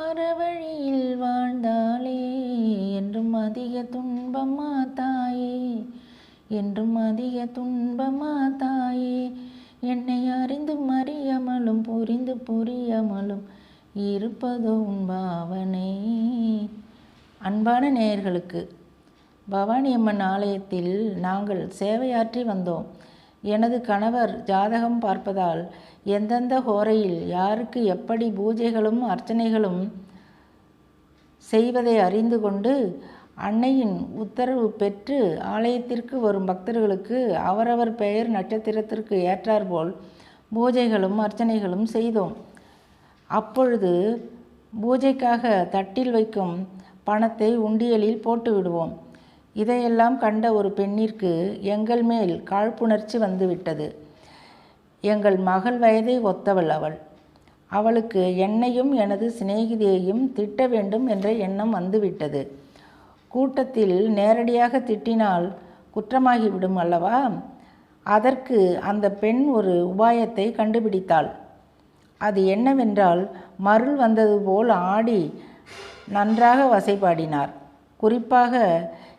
அறவழியில் வாழ்ந்தாளே என்றும் அதிக துன்பமா தாயே என்றும் அதிக துன்பமா தாயே. என்னை அறிந்து அறியாமலும் புரிந்து புரியாமலும் இருப்பதோ உன் பாவனை. அன்பான நேயர்களுக்கு பவானி அம்மன் ஆலயத்தில் நாங்கள் சேவையாற்றி வந்தோம். எனது கணவர் ஜாதகம் பார்ப்பதால் எந்தெந்த ஹோரையில் யாருக்கு எப்படி பூஜைகளும் அர்ச்சனைகளும் செய்வதை அறிந்து கொண்டு அன்னையின் உத்தரவு பெற்று ஆலயத்திற்கு வரும் பக்தர்களுக்கு அவரவர் பெயர் நட்சத்திரத்திற்கு ஏற்றாற்போல் பூஜைகளும் அர்ச்சனைகளும் செய்தோம். அப்பொழுது பூஜைக்காக தட்டில் வைக்கும் பணத்தை உண்டியலில் போட்டு விடுவோம் இதையெல்லாம் கண்ட ஒரு பெண்ணிற்கு எங்கள் மேல் காழ்ப்புணர்ச்சி வந்துவிட்டது. எங்கள் மகள் வயதை ஒத்தவள் அவள். அவளுக்கு என்னையும் எனது சிநேகிதியையும் திட்ட வேண்டும் என்ற எண்ணம் வந்துவிட்டது. கூட்டத்தில் நேரடியாக திட்டினால் குற்றமாகிவிடும் அல்லவா? அதற்கு அந்த பெண் ஒரு உபாயத்தை கண்டுபிடித்தாள். அது என்னவென்றால் மருள் வந்தது போல் ஆடி நன்றாக வசைபாடினார். குறிப்பாக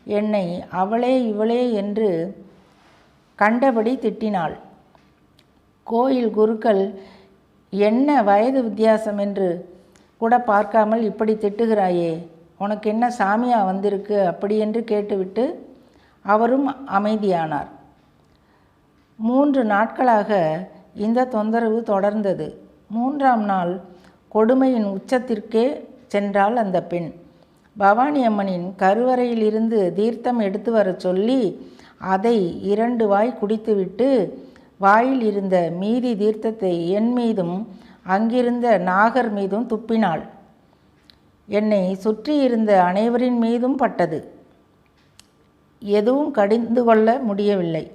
என்னை அவளே இவளே என்று கண்டபடி திட்டினாள். கோயில் குருக்கள் என்ன வயது வித்தியாசம் என்று கூட பார்க்காமல் இப்படி திட்டுகிறாயே உனக்கு என்ன சாமியா வந்திருக்கு அப்படி என்று கேட்டுவிட்டு அவரும் அமைதியானார். மூன்று நாட்களாக இந்த தொந்தரவு தொடர்ந்தது. மூன்றாம் நாள் கொடுமையின் உச்சத்திற்கே சென்றாள் அந்த பெண். பவானி அம்மனின் கருவறையிலிருந்து தீர்த்தம் எடுத்து வரச் சொல்லி அதை இரண்டு வாய் குடித்துவிட்டு வாயில் இருந்த மீதி தீர்த்தத்தை என் மீதும் அங்கிருந்த நாகர் மீதும் துப்பினாள். என்னை சுற்றி இருந்த அனைவரின் மீதும் பட்டது. எதுவும் கடிந்து கொள்ள முடியவில்லை.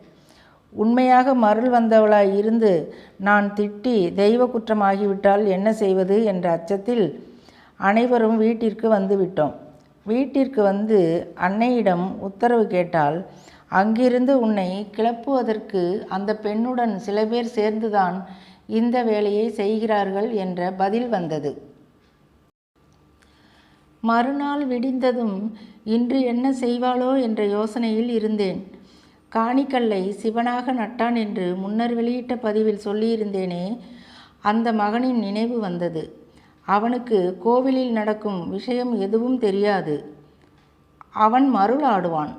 உண்மையாக மருள் வந்தவளாய் இருந்து நான் திட்டி தெய்வ குற்றமாகிவிட்டால் என்ன செய்வது? என்ற அச்சத்தில் அனைவரும் வீட்டிற்கு வந்துவிட்டோம் வீட்டிற்கு வந்து அன்னையிடம் உத்தரவு கேட்டால் அங்கிருந்து உன்னை கிளப்புவதற்கு அந்த பெண்ணுடன் சில பேர் சேர்ந்துதான் இந்த வேலையை செய்கிறார்கள் என்ற பதில் வந்தது. மறுநாள் விடிந்ததும் இன்று என்ன செய்வாளோ என்ற யோசனையில் இருந்தேன். காணிக்கல்லை சிவனாக நட்டான் என்று முன்னர் வெளியிட்ட பதிவில் சொல்லியிருந்தேனே அந்த மகனின் நினைவு வந்தது. அவனுக்கு கோவிலில் நடக்கும் விஷயம் எதுவும் தெரியாது. அவன் மருளாடுவான்.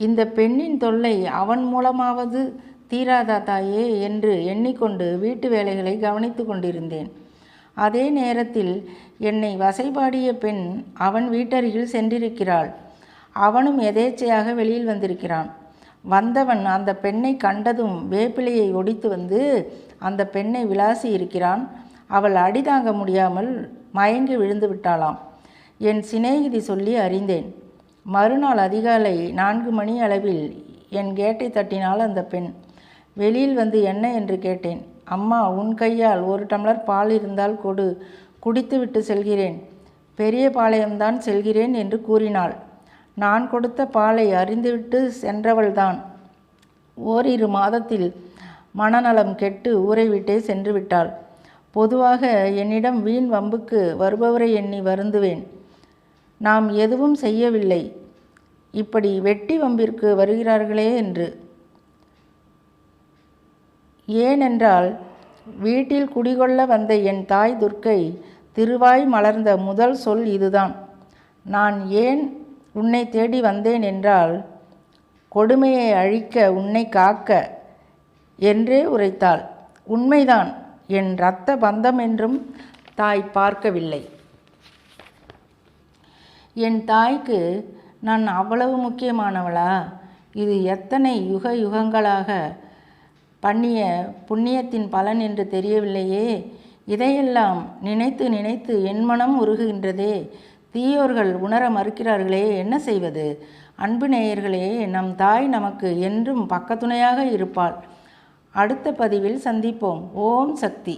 இந்த பெண்ணின் தொல்லை அவன் மூலமாவது தீராதா தாயே என்று எண்ணிக்கொண்டு வீட்டு வேலைகளை கவனித்து கொண்டிருந்தேன். அதே நேரத்தில் என்னை வசைபாடிய பெண் அவன் வீட்டருகில் சென்றிருக்கிறாள். அவனும் எதேச்சையாக வெளியில் வந்திருக்கிறான். வந்தவன் அந்த பெண்ணை கண்டதும் வேப்பிலையை ஒடித்து வந்து அந்த பெண்ணை விளாசி இருக்கிறான் அவள் அடி தாங்க முடியாமல் மயங்கி விழுந்து விட்டாளாம். என் சிநேகிதி சொல்லி அறிந்தேன். மறுநாள் அதிகாலை நான்கு மணி அளவில் என் கேட்டை தட்டினால் அந்த பெண். வெளியில் வந்து என்ன என்று கேட்டேன். அம்மா உன் கையால் ஒரு டம்ளர் பால் இருந்தால் கொடு. குடித்துவிட்டு செல்கிறேன். பெரிய பாளையம்தான் செல்கிறேன் என்று கூறினாள். நான் கொடுத்த பாலை அறிந்துவிட்டு சென்றவள்தான். ஓரிரு மாதத்தில் மனநலம் கெட்டு ஊரை விட்டே சென்று விட்டாள். பொதுவாக என்னிடம் வீண் வம்புக்கு வருபவரை எண்ணி வருந்துவேன். நாம் எதுவும் செய்யவில்லை. இப்படி வெட்டி வம்பிற்கு வருகிறார்களே என்று. ஏனென்றால் வீட்டில் குடிகொள்ள வந்த என் தாய் துர்க்கை திருவாய் மலர்ந்த முதல் சொல் இதுதான். நான் ஏன் உன்னை தேடி வந்தேன் என்றால் கொடுமையை அழிக்க உன்னை காக்க என்றே உரைத்தாள். உண்மைதான். என் இரத்த பந்தம் என்றும் தாய் பார்க்கவில்லை. என் தாய்க்கு நான் அவ்வளவு முக்கியமானவளா? இது எத்தனை யுக யுகங்களாக பண்ணிய புண்ணியத்தின் பலன் என்று தெரியவில்லையே. இதையெல்லாம் நினைத்து நினைத்து என் மனம் உருகுகின்றதே. தீயோர்கள் உணர மறுக்கிறார்களே என்ன செய்வது? அன்பு நேயர்களே நம் தாய் நமக்கு என்றும் பக்கத்துணையாக இருப்பாள். அடுத்த பதிவில் சந்திப்போம். ஓம் சக்தி.